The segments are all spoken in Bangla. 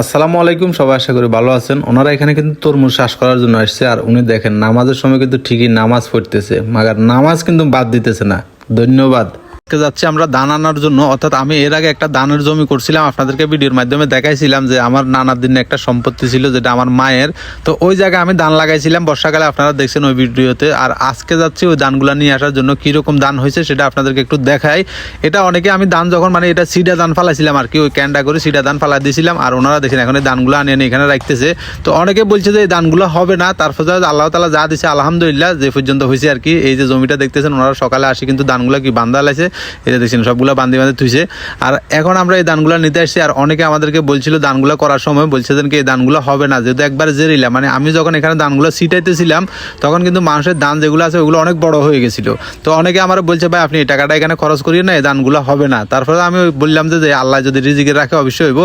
আসসালামু আলাইকুম, সবাই আশা করি ভালো আছেন। ওনারা এখানে কিন্তু তরমুজ চাষ করার জন্য আসছে আর উনি দেখেন, নামাজের সময় কিন্তু ঠিকই নামাজ পড়তেছে, মাগার নামাজ কিন্তু বাদ দিতেছে না। ধন্যবাদ। আজকে যাচ্ছি আমরা ধান আনার জন্য। অর্থাৎ আমি এর আগে একটা ধানের জমি করছিলাম, আপনাদেরকে ভিডিওর মাধ্যমে দেখাইছিলাম যে আমার নানার দিনে একটা সম্পত্তি ছিল যেটা আমার মায়ের। তো ওই জায়গায় আমি ধান লাগাইছিলাম, বর্ষাকালে আপনারা দেখছেন ওই ভিডিওতে। আর আজকে যাচ্ছি ওই ধানগুলো নিয়ে আসার জন্য কীরকম ধান হয়েছে সেটা আপনাদেরকে একটু দেখাই। এটা অনেকে আমি ধান যখন মানে এটা সিডা ধান ফালাইছিলাম আর কি, ওই ক্যান্ডা করে সিডা ধান ফালাই দিয়েছিলাম। আর ওনারা দেখেন এখন এই ধানগুলো আনিয়ে এখানে রাখতেছে। তো অনেকে বলছে যে এই ধানগুলো হবে না তারপর আল্লাহ তালা যা দিছে আলহামদুলিল্লাহ, যে পর্যন্ত হয়েছে আর কি, এই যে জমিটা দেখতেছেন, ওনারা সকালে আসে কিন্তু ধানগুলো কি বান্ধা লাইছে। এটা দেখছেন, সবগুলো বান্ধি বান্ধে থুইছে। আর এখন আমরা এই ধানগুলো নিতে আসছি, আর অনেকে আমাদেরকে বলছিল ধানগুলো করার সময় বলছিলেন কি এই ধানগুলো হবে না, যেহেতু একবার জেরিলাম মানে আমি যখন এখানে ধানগুলো ছিটাইতেছিলাম, তখন কিন্তু মানুষের দান যেগুলো আছে, ওগুলো অনেক বড় হয়ে গেছিল। তো অনেকে আমার বলছে, ভাই, আপনি এই টাকাটা এখানে খরচ করিয়ে না, এই ধানগুলো হবে না। তারপরে আমি বললাম যে আল্লাহ যদি রিজিকে রাখে, অবশ্যই হইব।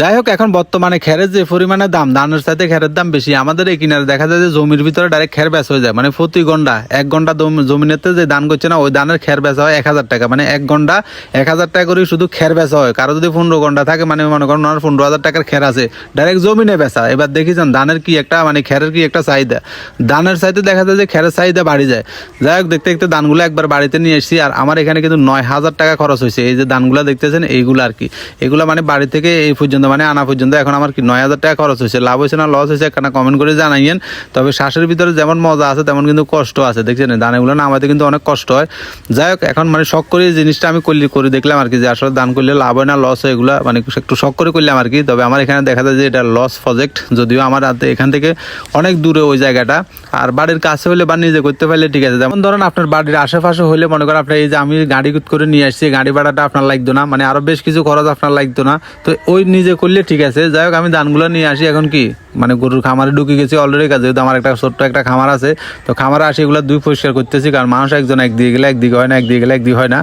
যাই হোক, এখন বর্তমানে খেরের যে পরিমাণে দাম ধানের সাথে খেরের দাম বেশি, আমাদের এই কিনারে দেখা যায় যে জমির ভিতরে ডাইরেক্ট খের বেচা হয়ে যায়। মানে প্রতি ঘণ্টা এক ঘণ্টা জমিনেতে যে দান করছে না, ওই দানের খের বেচা হয় এক হাজার টাকা। মানে এক ঘণ্টা এক হাজার টাকা করে শুধু খের বেচা হয়। কারও যদি পনেরো ঘণ্টা থাকে মানে মনে করেন ওনার পনেরো হাজার টাকার খের আছে ডাইরেক্ট জমিনে বেচা। এবার দেখেছেন ধানের কি একটা মানে খেরের কি একটা চাহিদা। ধানের চাইতে দেখা যায় যে খেরের চাহিদা বাড়ি যায়। যাই হোক, দেখতে দেখতে ধানগুলো একবার বাড়িতে নিয়ে এসেছি, আর আমার এখানে কিন্তু নয় হাজার টাকা খরচ হয়েছে। এই যে ধানগুলো দেখতেছেন, এইগুলো আর কি। এগুলো মানে বাড়ি থেকে এই পর্যন্ত মানে আনা পর্যন্ত এখন আমার কি নয় হাজার টাকা খরচ হয়েছে। লাভ হয়েছে না, লস হয়েছে একটা কমেন্ট করে জানাইয়েন। তবে শ্বাসের ভিতরে যেমন মজা আছে, তেমন কিন্তু কষ্ট আছে, দেখছেন? ধানগুলো নামাতে কিন্তু অনেক কষ্ট হয়। যাই হোক, এখন মানে শখ করে জিনিসটা আমি করলি করে দেখলাম আর কি, যে আসলে দান করলে লাভ হয় না লস হয়, এগুলো মানে একটু শখ করে করলাম আর কি। তবে আমার এখানে দেখা যায় যে এটা লস প্রজেক্ট যদিও আমার হাতে এখান থেকে অনেক দূরে ওই জায়গাটা। আর বাড়ির কাছে হলে বা নিজে করতে পারলে ঠিক আছে। যেমন ধরেন আপনার বাড়ির আশেপাশে হলে মনে করেন আপনার এই যে আমি গাড়ি করে নিয়ে আসছি, গাড়ি ভাড়াটা আপনার লাগতো না মানে আরও বেশ কিছু খরচ আপনার লাগতো না। তো ওই নিজে করলে ঠিক আছে। যাই হোক, আমি দানগুলো নিয়ে আসি এখন কি? মানে গরুর খামারে ঢুকে গেছি অলরেডি কাজে যেহেতু আমার একটা ছোট্ট একটা খামার আছে, তো খামারে আসি, এগুলো দুই পরিষ্কার করতেছি, কারণ মানুষ একজন একদিকে গেলে একদিকে হয় না, একদিকে গেলে একদিকে হয় না।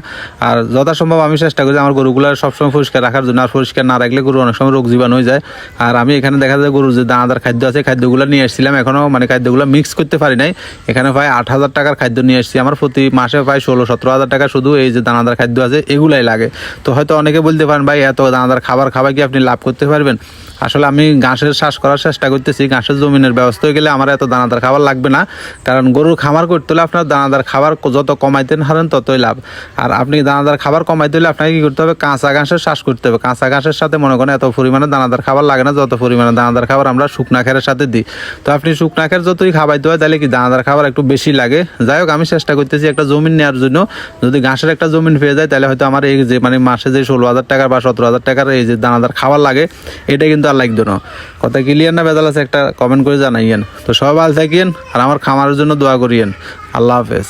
আর যথাসম্ভব আমি চেষ্টা করি আমার গরুগুলো সবসময় পরিষ্কার রাখার জন্য। আর পরিষ্কার না রাখলে গরু অনেক সময় রোগ জীবাণু হয়ে যায়। আর আমি এখানে দেখা যায় গরুর যে দানাদার খাদ্য আছে, খাদ্যগুলো নিয়ে এসেছিলাম এখনও মানে খাদ্যগুলো মিক্স করতে পারি নাই। এখানে প্রায় আট হাজার টাকার খাদ্য নিয়ে এসেছি আমার প্রতি মাসে প্রায় ষোলো, সতেরো হাজার টাকা শুধু এই যে দানাদার খাদ্য আছে, এগুলাই লাগে। তো হয়তো অনেকে বলতে পারেন, ভাই, এত দানাদার খাবার খাবার কি আপনি লাভ করতে পারবেন? আসলে আমি ঘাসের চাষ করার চেষ্টা করতেছি। ঘাসের জমিনের ব্যবস্থা হয়ে গেলে আমার এত দানাদার খাবার লাগবে না। কারণ গরুর খামার করতে হলে আপনার দানাদার খাবার যত কমাইতে হারেন ততই লাভ। আর আপনি দানাদার খাবার কমাইতে হলে আপনাকে কি করতে হবে? কাঁচা ঘাসের চাষ করতে হবে। কাঁচা ঘাসের সাথে মনে করেন এত পরিমাণে দানাদার খাবার লাগে না, যত পরিমাণে দানাদার খাবার আমরা শুকনা খেরের সাথে দিই। তো আপনি শুকনা খের যতই খাবাইতে হয় তাহলে কি দানাদার খাবার একটু বেশি লাগে? যাই হোক, আমি চেষ্টা করতেছি একটা জমিন নেওয়ার জন্য। যদি ঘাসের একটা জমিন পেয়ে যায়, তাহলে হয়তো আমার এই যে মানে মাসে যে ষোলো হাজার টাকার বা সতেরো হাজার টাকার এই যে দানাদার খাবার লাগে, এটা কিন্তু আর লাগতো না। কথা ক্লিয়ার না বেদাল আছে? একটা কমেন্ট করে জানাইয়েন। তো সবাই ভালো থাকিয়েন, আর আমার খামারের জন্য দোয়া করিয়েন। আল্লাহ হাফেজ।